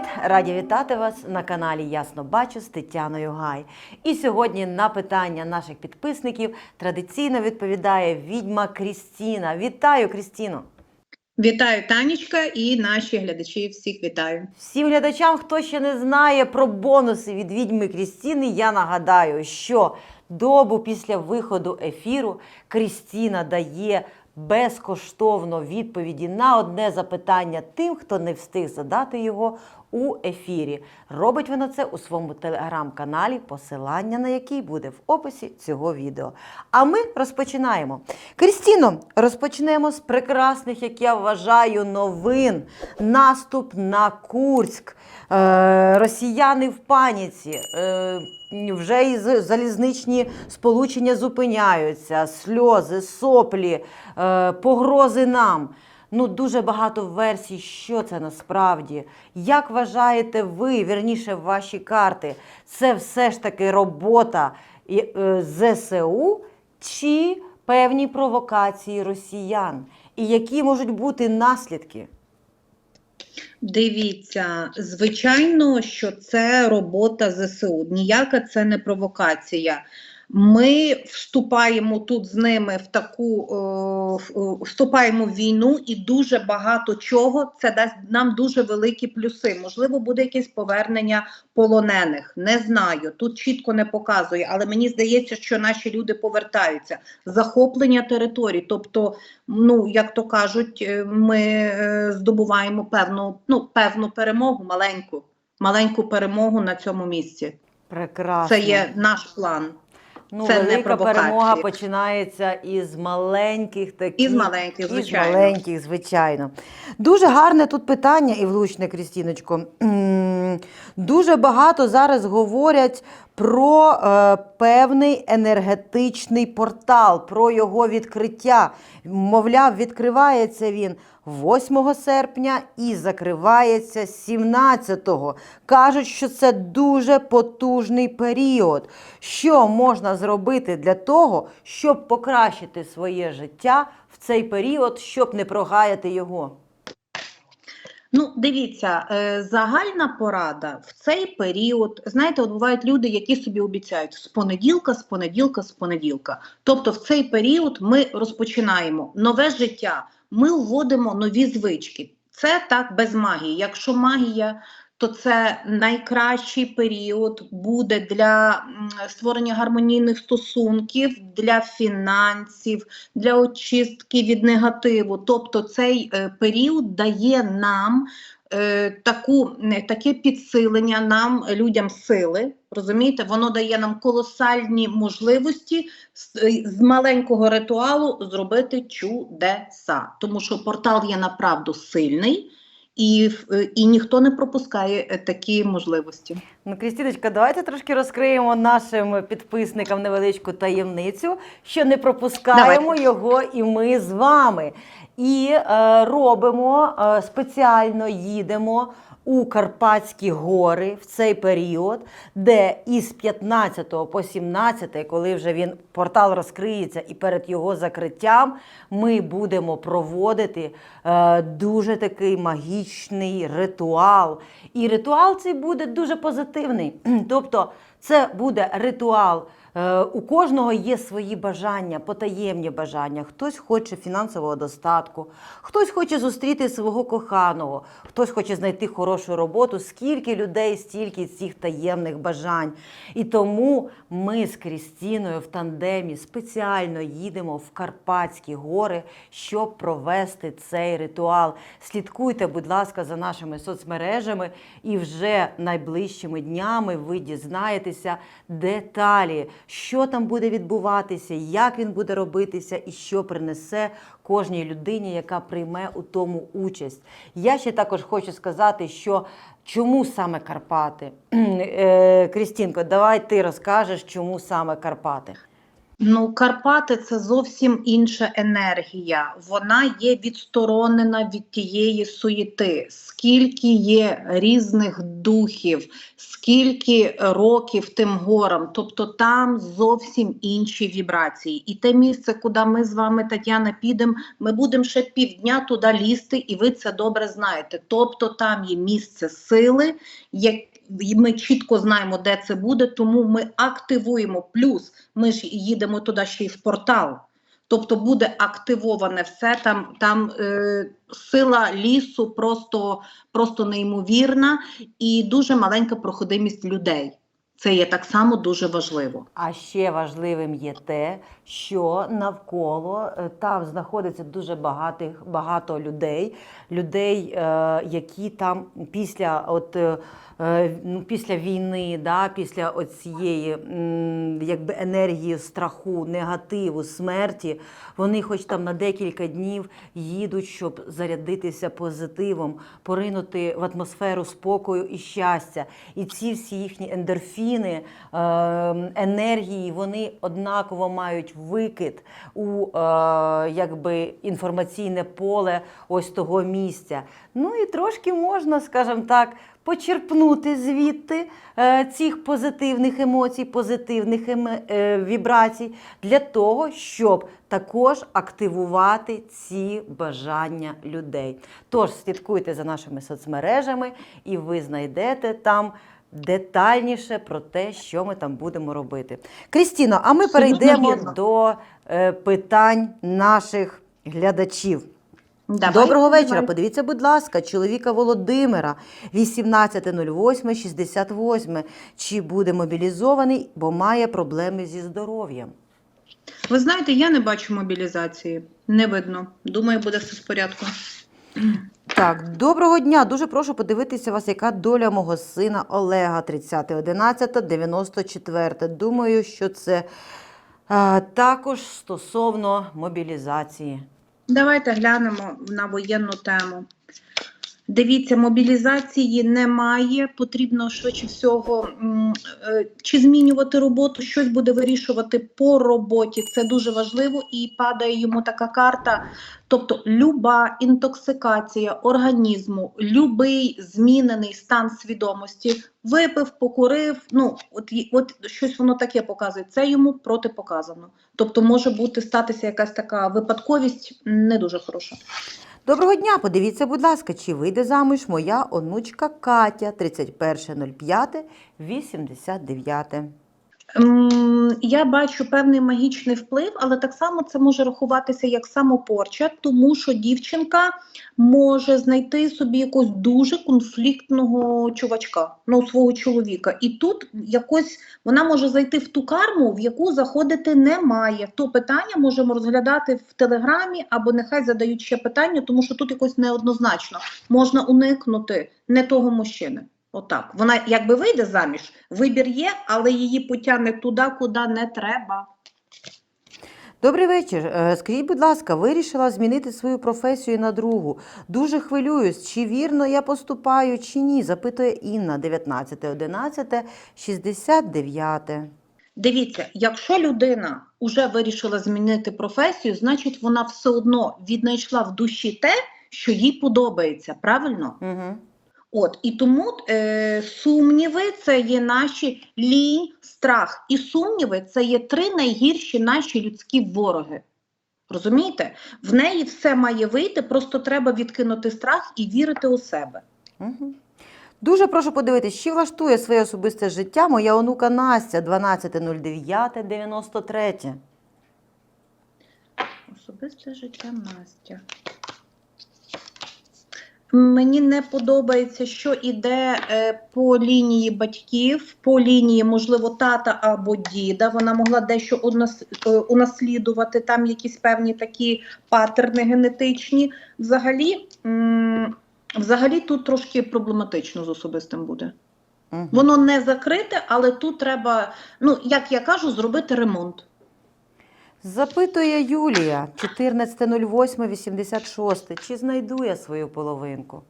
Привіт! Раді вітати вас на каналі Ясно Бачу з Тетяною Гай. І сьогодні на питання наших підписників традиційно відповідає відьма Крістіна. Вітаю, Крістіно! Вітаю Танечка і наші глядачі. Всіх вітаю. Всім глядачам, хто ще не знає про бонуси від відьми Крістіни, я нагадаю, що добу після виходу ефіру Крістіна дає безкоштовно відповіді на одне запитання тим, хто не встиг задати його у ефірі. Робить вона це у своєму телеграм-каналі, посилання на який буде в описі цього відео. А ми розпочинаємо. Крістіно, розпочнемо з прекрасних, як я вважаю, новин. Наступ на Курськ. Е, росіяни в паніці. Е, вже і залізничні сполучення зупиняються, сльози, соплі, е, погрози нам. Ну, дуже багато версій, що це насправді. Як вважаєте ви, вірніше, ваші карти, це все ж таки робота е, ЗСУ чи певні провокації росіян? І які можуть бути наслідки? Дивіться, звичайно, що це робота ЗСУ. Ніяка це не провокація. Ми вступаємо тут з ними в таку е, е, вступаємо в війну, і дуже багато чого це дасть нам дуже великі плюси. Можливо, буде якесь повернення полонених. Не знаю. Тут чітко не показує, але мені здається, що наші люди повертаються. Захоплення територій, тобто ну як то кажуть, е, ми здобуваємо певну, ну певну перемогу, маленьку, маленьку перемогу на цьому місці. Прекрасно. Це є наш план. Ну, Це не велика провокація. перемога починається із маленьких таких. Із маленьких, Із звичайно. маленьких, звичайно. Дуже гарне тут питання, і влучне, Крістіночко. Дуже багато зараз говорять про е, певний енергетичний портал, про його відкриття. Мовляв, відкривається він 8 серпня і закривається 17-го. Кажуть, що це дуже потужний період. Що можна зробити для того, щоб покращити своє життя в цей період, щоб не прогаяти його? Ну, дивіться, е, загальна порада в цей період. Знаєте, от бувають люди, які собі обіцяють з понеділка, з понеділка, з понеділка. Тобто, в цей період ми розпочинаємо нове життя, ми вводимо нові звички. Це так без магії. Якщо магія, то це найкращий період буде для створення гармонійних стосунків, для фінансів, для очистки від негативу. Тобто цей е, період дає нам е, таку, таке підсилення нам, людям сили. Розумієте, воно дає нам колосальні можливості з, е, з маленького ритуалу зробити чудеса. Тому що портал є направду сильний. І, е, і ніхто не пропускає е, такі можливості. Ну, Крістіночка, давайте трошки розкриємо нашим підписникам невеличку таємницю, що не пропускаємо Давайте. його і ми з вами. І е, робимо е, спеціально їдемо у Карпатські гори в цей період, де із 15 по 17, коли вже він портал розкриється і перед його закриттям, ми будемо проводити е, дуже такий магічний ритуал. І ритуал цей буде дуже позитивний. Тобто, це буде ритуал. Е, У кожного є свої бажання, потаємні бажання. Хтось хоче фінансового достатку, хтось хоче зустріти свого коханого, хтось хоче знайти хорошу роботу. Скільки людей, стільки цих таємних бажань. І тому ми з Крістіною в тандемі спеціально їдемо в Карпатські гори, щоб провести цей ритуал. Слідкуйте, будь ласка, за нашими соцмережами, і вже найближчими днями ви дізнаєтеся деталі, що там буде відбуватися, як він буде робитися і що принесе кожній людині, яка прийме у тому участь. Я ще також хочу сказати, що чому саме Карпати? Е, Крістінко, давай ти розкажеш, чому саме Карпати. Ну, Карпати це зовсім інша енергія. Вона є відсторонена від тієї суєти. Скільки є різних духів, скільки років тим горам. Тобто там зовсім інші вібрації. І те місце, куди ми з вами, Тетяна, підемо, ми будемо ще півдня туди лізти, і ви це добре знаєте. Тобто там є місце сили, ми чітко знаємо, де це буде, тому ми активуємо. Плюс ми ж їдемо туди ще й в портал. Тобто буде активоване все. Там, там е, сила лісу просто, просто неймовірна і дуже маленька проходимість людей. Це є так само дуже важливо. А ще важливим є те, що навколо е, там знаходиться дуже багатих, багато людей, людей, е, які там після от. Е, Ну, після війни, да, після цієї якби енергії страху, негативу, смерті, вони хоч там на декілька днів їдуть, щоб зарядитися позитивом, поринути в атмосферу спокою і щастя. І ці всі їхні ендорфіни, е, енергії, вони однаково мають викид у е, якби інформаційне поле ось того місця. Ну і трошки можна, скажімо так, почерпнути звідти е, цих позитивних емоцій, позитивних еме- е, вібрацій для того, щоб також активувати ці бажання людей. Тож слідкуйте за нашими соцмережами, і ви знайдете там. Детальніше про те, що ми там будемо робити. Крістіно, а ми перейдемо до е, питань наших глядачів. Давай, Доброго вечора. давай. Подивіться, будь ласка, чоловіка Володимира, 18.08.68. Чи буде мобілізований, бо має проблеми зі здоров'ям? Ви знаєте, я не бачу мобілізації. Не видно. Думаю, буде все в порядку. Так, доброго дня. Дуже прошу подивитися вас, яка доля мого сина Олега 30.11.94. Думаю, що це а, також стосовно мобілізації. Давайте глянемо на воєнну тему. Дивіться, мобілізації немає. Потрібно швидше всього е, чи змінювати роботу, щось буде вирішувати по роботі. Це дуже важливо і падає йому така карта. Тобто, люба інтоксикація організму, любий змінений стан свідомості, випив, покурив. Ну от, от щось воно таке показує. Це йому протипоказано. Тобто, може бути статися якась така випадковість не дуже хороша. Доброго дня. Подивіться, будь ласка, чи вийде замуж моя онучка Катя 31.05.89. Я бачу певний магічний вплив, але так само це може рахуватися як самопорча, тому що дівчинка може знайти собі якогось дуже конфліктного чувачка, ну свого чоловіка. І тут якось вона може зайти в ту карму, в яку заходити немає. То питання можемо розглядати в телеграмі, або нехай задають ще питання, тому що тут якось неоднозначно можна уникнути не того мужчини. Отак. Вона якби вийде заміж, вибір є, але її потягне туди, куди не треба. Добрий вечір. Е, Скажіть, будь ласка, вирішила змінити свою професію на другу. Дуже хвилююсь, чи вірно я поступаю, чи ні? Запитує Інна 19.11.69. Дивіться, якщо людина вже вирішила змінити професію, значить вона все одно віднайшла в душі те, що їй подобається. Правильно? Угу. От і тому е, сумніви це є наші лінь, страх. І сумніви це є три найгірші наші людські вороги. Розумієте? В неї все має вийти, просто треба відкинути страх і вірити у себе. Угу. Дуже прошу подивитись, чи влаштує своє особисте життя моя онука Настя 12.09.93. Особисте життя Настя. Мені не подобається, що іде е, по лінії батьків, по лінії, можливо, тата або діда. Вона могла дещо унас, е, унаслідувати, там якісь певні такі патерни генетичні. Взагалі, взагалі тут трошки проблематично з особистим буде. Угу. Воно не закрите, але тут треба, ну як я кажу, зробити ремонт. Запитує Юлія 14.08.86. Чи знайду я свою половинку?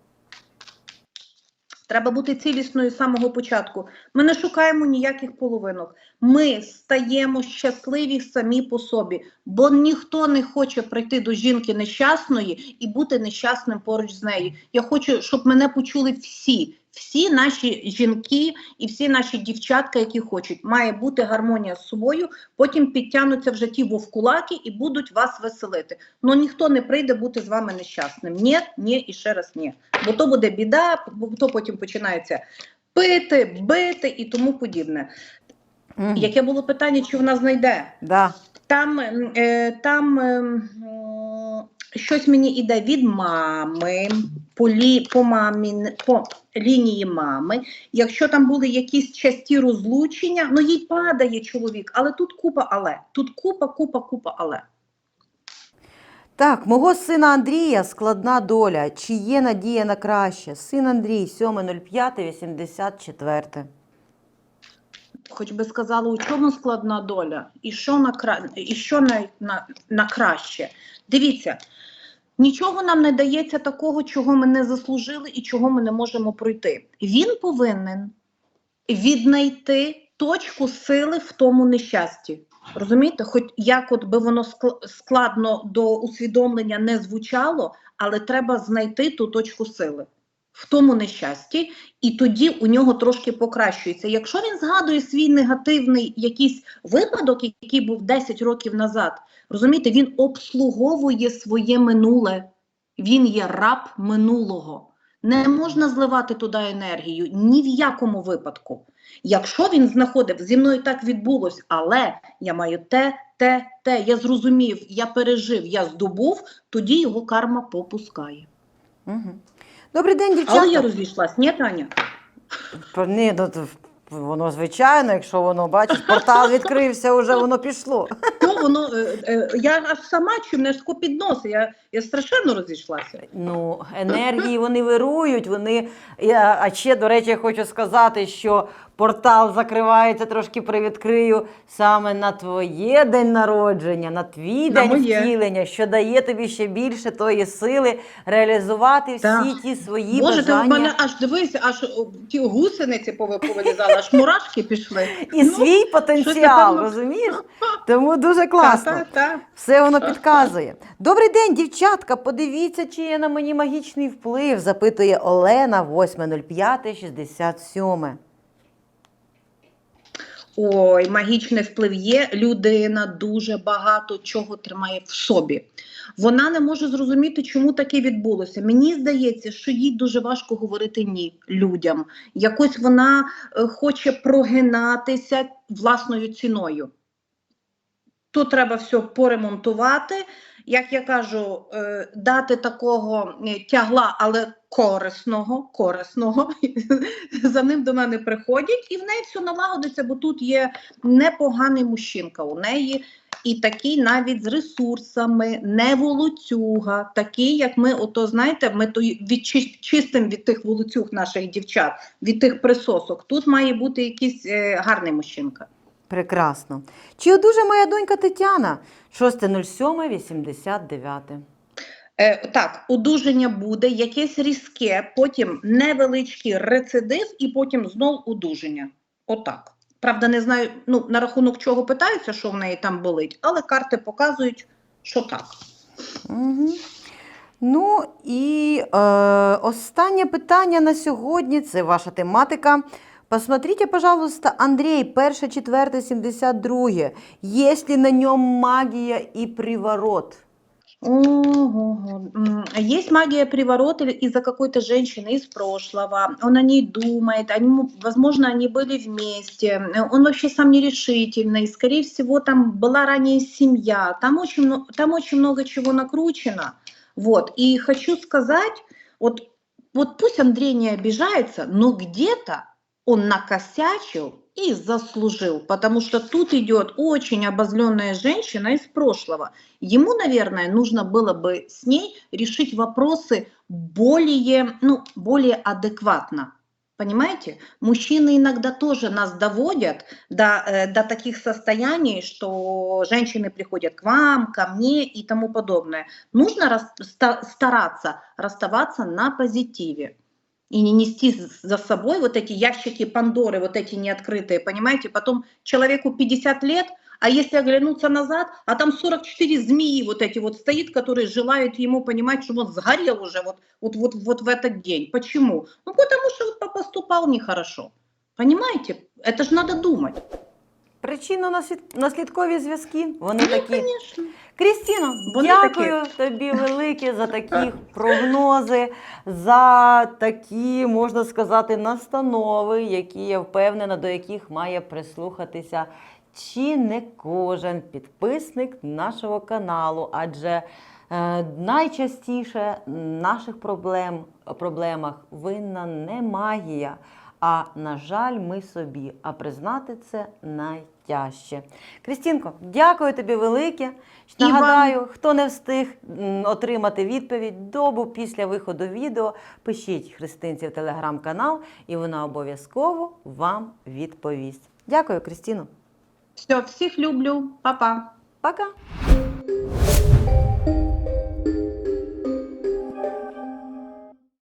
Треба бути цілісною з самого початку. Ми не шукаємо ніяких половинок. Ми стаємо щасливі самі по собі, бо ніхто не хоче прийти до жінки нещасної і бути нещасним поруч з нею. Я хочу, щоб мене почули всі, всі наші жінки і всі наші дівчатка, які хочуть. Має бути гармонія з собою, потім підтягнуться вже ті вовкулаки і будуть вас веселити. Ну ніхто не прийде бути з вами нещасним. Ні, ні і ще раз ні. Бо то буде біда, бо то потім починається пити, бити і тому подібне. Мгм. Яке було питання, чи вона знайде? Да. Там, е, там м, щось мені іде від мами, по, лі, по, мамі, по лінії мами. Якщо там були якісь часті розлучення, ну їй падає чоловік, але тут купа але. Тут купа, купа, купа але. Так, мого сина Андрія складна доля. Чи є надія на краще? Син Андрій, 7.05.84. Хоч би сказала, у чому складна доля, і що на, кра... і що на, на, на краще. Дивіться, нічого нам не дається такого, чого ми не заслужили і чого ми не можемо пройти. Він повинен віднайти точку сили в тому нещасті. Розумієте, хоч як от би воно складно до усвідомлення не звучало, але треба знайти ту точку сили в тому нещасті, і тоді у нього трошки покращується. Якщо він згадує свій негативний якийсь випадок, який був 10 років назад, розумієте, він обслуговує своє минуле, він є раб минулого. Не можна зливати туди енергію ні в якому випадку. Якщо він знаходив, зі мною так відбулось, але я маю те, те, те, я зрозумів, я пережив, я здобув, тоді його карма попускає. Угу. Добрий день, Але я розійшлась, ні, Таня? Ні, ну, воно звичайно, якщо воно, бачиш, портал відкрився, вже воно пішло. Ну, воно, е, е, я аж сама чую, мене ж під носа, я, я страшенно розійшлася. Ну, енергії вони вирують, вони. Я, а ще, до речі, я хочу сказати, що портал закривається, трошки привідкрию саме на твоє день народження, на твій На день моє. втілення, що дає тобі ще більше тої сили реалізувати всі Так. ті свої Боже, ти в мене аж дивися, аж ті гусениці повилізали, аж мурашки пішли. І Ну, свій потенціал, розумієш? Тому дуже класно. Та, та, та. Все воно підказує. Добрий день, дівчатка. Подивіться, чи є на мені магічний вплив, запитує Олена 8.05.67. Ой, магічний вплив є. Людина дуже багато чого тримає в собі. Вона не може зрозуміти, чому таке відбулося. Мені здається, що їй дуже важко говорити ні людям. Якось вона е, хоче прогинатися власною ціною. Тут треба все поремонтувати. Як я кажу, е, дати такого е, тягла, але корисного, корисного. За ним до мене приходять, і в неї все налагодиться, бо тут є непоганий мужчинка у неї, і такий навіть з ресурсами, не волоцюга, такий, як ми, ото знаєте, ми то відчистимо від тих волоцюг наших дівчат, від тих присосок. Тут має бути якийсь е, гарний мужчинка. Прекрасно. Чи одужа моя донька Тетяна? 6.07.89. Е, так, одужання буде, якесь різке, потім невеличкий рецидив і потім знов одужання. Отак. Правда, не знаю, ну, на рахунок чого питаються, що в неї там болить, але карти показують, що так. Угу. Ну і е, останнє питання на сьогодні це ваша тематика. Посмотрите, пожалуйста, Андрей, 1.4.72. Есть ли на нем магия и приворот? Есть магия приворота из-за какой-то женщины из прошлого. Он о ней думает, они, возможно, они были вместе. Он вообще сам нерешительный. Скорее всего, там была ранее семья. Там очень, там очень много чего накручено. Вот. И хочу сказать, вот, вот пусть Андрей не обижается, но где-то он накосячил и заслужил, потому что тут идет очень обозленная женщина из прошлого. Ему, наверное, нужно было бы с ней решить вопросы более, ну, более адекватно. Понимаете? Мужчины иногда тоже нас доводят до, э, до таких состояний, что женщины приходят к вам, ко мне и тому подобное. Нужно рас- ста- стараться расставаться на позитиве. И не нести за собой вот эти ящики Пандоры, вот эти неоткрытые, понимаете? Потом человеку 50 лет, а если оглянуться назад, а там 44 змеи вот эти вот стоит, которые желают ему понимать, что он сгорел уже вот, вот, вот, вот в этот день. Почему? Ну, потому что вот поступал нехорошо. Понимаете? Это же надо думать. Причинно-наслідкові зв'язки, вони такі. Конечно. Крістіно, Вони дякую тобі велике за такі прогнози, за такі, можна сказати, настанови, які я впевнена, до яких має прислухатися чи не кожен підписник нашого каналу, адже е, найчастіше наших проблем, проблемах винна не магія. А на жаль, ми собі. А признати це найтяжче. Крістінко, дякую тобі велике. І вам. Нагадаю, хто не встиг отримати відповідь добу після виходу відео, пишіть Христинці в телеграм-канал, і вона обов'язково вам відповість. Дякую, Крістіно. Все, всех люблю. Папа. Пока!